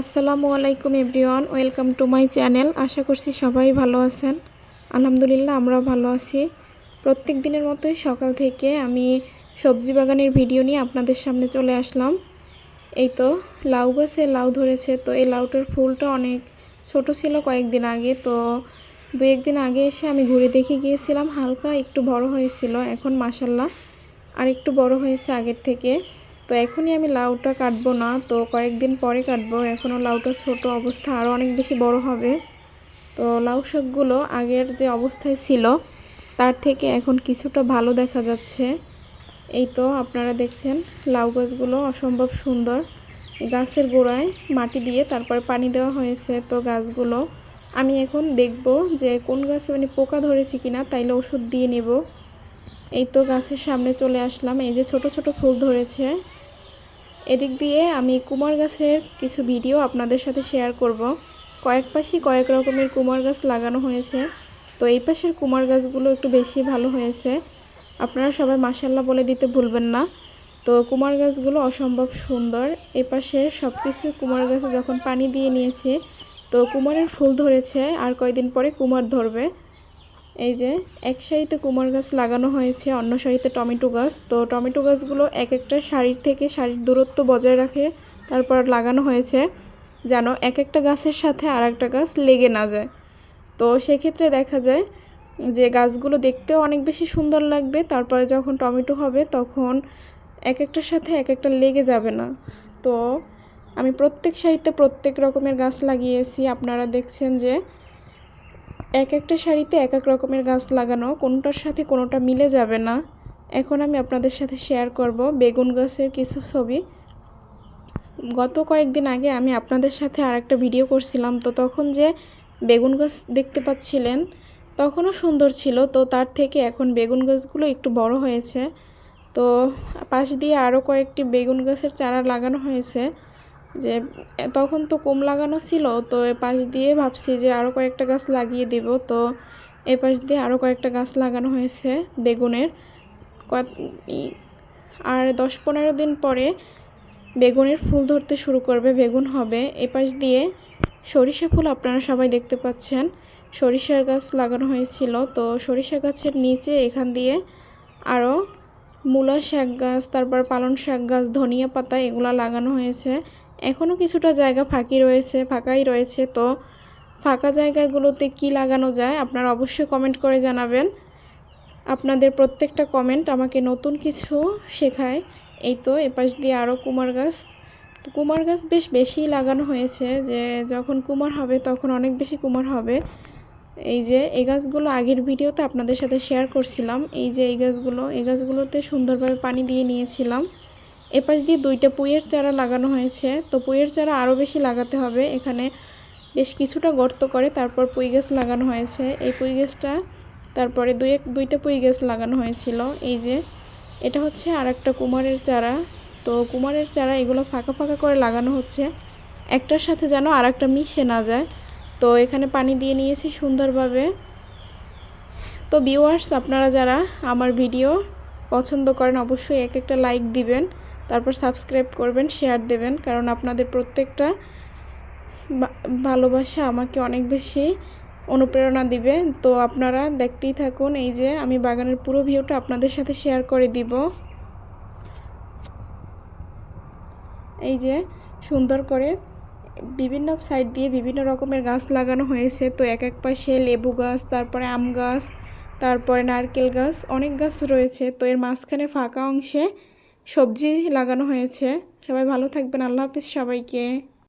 আসসালামু আলাইকুম everyone, welcome to my channel. আশা করছি সবাই ভালো আছেন। আলহামদুলিল্লাহ আমরাও ভালো আছি। প্রত্যেক দিনের মতোই সকাল থেকে আমি সবজি বাগানের ভিডিও নিয়ে আপনাদের সামনে চলে আসলাম। এই তো, লাউ গাছে লাউ ধরেছে, তো এই লাউটার ফুলটা অনেক ছোট ছিল কয়েকদিন আগে, তো দু একদিন আগে এসে আমি ঘুরে দেখে গিয়েছিলাম, হালকা একটু বড় হয়েছিল, এখন মাসাল্লাহ আর একটু বড় হয়েছে আগের থেকে। তো এখনই আমি লাউটা কাটবো না, তো কয়েকদিন পরে কাটবো। এখনও লাউটা ছোট অবস্থা, আরও অনেক বেশি বড় হবে। তো লাউ শাকগুলো আগের যে অবস্থায় ছিল, তার থেকে এখন কিছুটা ভালো দেখা যাচ্ছে। এই তো আপনারা দেখছেন, লাউ গাছগুলো অসম্ভব সুন্দর। গাছের গোড়ায় মাটি দিয়ে তারপর পানি দেওয়া হয়েছে, তো গাছগুলো আমি এখন দেখব যে কোন গাছে মানে পোকা ধরেছে কিনা, তাইলে ওষুধ দিয়ে নেব। এই তো গাছের সামনে চলে আসলাম, এই যে ছোট ছোট ফুল ধরেছে। এদিক দিয়ে আমি কুমার গাছের কিছু ভিডিও আপনাদের সাথে শেয়ার করব। কয়েক পাশে কয়েক রকমের কুমার গাছ লাগানো হয়েছে। তো এই পাশের কুমার গাছগুলো একটু বেশি ভালো হয়েছে। আপনারা সবাই মাসাল্লাহ বলে দিতে ভুলবেন না। তো কুমার গাছগুলো অসম্ভব সুন্দর। এ পাশে সব কিছু কুমার গাছে যখন পানি দিয়ে নিয়েছি, তো কুমারের ফুল ধরেছে। আর কয়দিন পরে কুমার ধরবে। এই যে, এক সারিতে কুমার গাছ লাগানো হয়েছে, অন্য সারিতে টমেটো গাছ। তো টমেটো গাছগুলো এক একটা শাড়ির থেকে শাড়ির দূরত্ব বজায় রাখে, তারপর লাগানো হয়েছে যেন এক একটা গাছের সাথে আর একটা গাছ লেগে না যায়। তো সেক্ষেত্রে দেখা যায় যে গাছগুলো দেখতেও অনেক বেশি সুন্দর লাগবে, তারপরে যখন টমেটো হবে তখন এক একটার সাথে এক একটা লেগে যাবে না। তো আমি প্রত্যেক শাড়িতে প্রত্যেক রকমের গাছ লাগিয়েছি। আপনারা দেখছেন যে এক একটা শাড়িতে এক এক রকমের গাছ লাগানো, কোনোটার সাথে কোনোটা মিলে যাবে না। এখন আমি আপনাদের সাথে শেয়ার করব বেগুন গাছের কিছু ছবি। গত কয়েকদিন আগে আমি আপনাদের সাথে আর একটা ভিডিও করছিলাম, তো তখন যে বেগুন গাছ দেখতে পাচ্ছিলেন, তখনও সুন্দর ছিল, তো তার থেকে এখন বেগুন গাছগুলো একটু বড় হয়েছে। তো পাশ দিয়ে আরও কয়েকটি বেগুন গাছের চারা লাগানো হয়েছে। যে, তখন তো কম লাগানো ছিল, তো এ পাশ দিয়ে ভাবছি যে আরও কয়েকটা গাছ লাগিয়ে দেব। তো এ পাশ দিয়ে আরও কয়েকটা গাছ লাগানো হয়েছে বেগুনের। আর দশ পনেরো দিন পরে বেগুনের ফুল ধরতে শুরু করবে, বেগুন হবে। এ পাশ দিয়ে সরিষা ফুল আপনারা সবাই দেখতে পাচ্ছেন। সরিষার গাছ লাগানো হয়েছিল। তো সরিষা গাছের নিচে এখান দিয়ে আরও মূলা শাক গাছ, তারপর পালন শাক গাছ, ধনিয়া পাতা এগুলো লাগানো হয়েছে। এখনও কিছুটা জায়গা ফাঁকি রয়েছে, ফাঁকাই রয়েছে। তো ফাঁকা জায়গাগুলোতে কি লাগানো যায় আপনারা অবশ্যই কমেন্ট করে জানাবেন। আপনাদের প্রত্যেকটা কমেন্ট আমাকে নতুন কিছু শেখায়। এই তো এপাশ দিয়ে আরও কুমার গাছ। তো কুমার গাছ বেশ বেশি লাগানো হয়েছে যে যখন কুমার হবে তখন অনেক বেশি কুমার হবে। এই যে এই গাছগুলো আগের ভিডিওতে আপনাদের সাথে শেয়ার করছিলাম। এই যে এই গাছগুলো, এই গাছগুলোতে সুন্দরভাবে পানি দিয়ে নিয়েছিলাম। এপাশ দিয়ে দুইটা পুইয়ের চারা লাগানো হয়েছে। তো পুইয়ের চারা আরও বেশি লাগাতে হবে। এখানে বেশ কিছুটা গর্ত করে তারপর পুঁই গাছ লাগানো হয়েছে। এই পুঁই গাছটা তারপরে দুই এক, দুইটা পুঁই গাছ লাগানো হয়েছিল। এই যে এটা হচ্ছে আর একটা কুমারের চারা। তো কুমারের চারা এগুলো ফাঁকা ফাঁকা করে লাগানো হচ্ছে। একটার সাথে যেন আর একটা মিশে না যায়। তো এখানে পানি দিয়ে নিয়েছি সুন্দরভাবে। তো ভিউয়ার্স আপনারা যারা আমার ভিডিও পছন্দ করেন, অবশ্যই এক একটা লাইক দিবেন। তারপর সাবস্ক্রাইব করবেন শেয়ার দেবেন, কারণ আপনাদের প্রত্যেকটা ভালোবাসা আমাকে অনেক বেশি অনুপ্রেরণা দিবে। তো আপনারা দেখতেই থাকুন, এই যে আমি বাগানের পুরো ভিউটা আপনাদের সাথে শেয়ার করে দিব। এই যে সুন্দর করে বিভিন্ন সাইড দিয়ে বিভিন্ন রকমের গাছ লাগানো হয়েছে। তো এক এক পাশে লেবু গাছ, তারপরে আম গাছ, তারপরে নারকেল গাছ, অনেক গাছ রয়েছে। তো এর মাঝখানে ফাঁকা অংশে সবজি লাগানো হয়েছে। সবাই ভালো থাকবেন। আল্লাহ হাফিজ সবাইকে।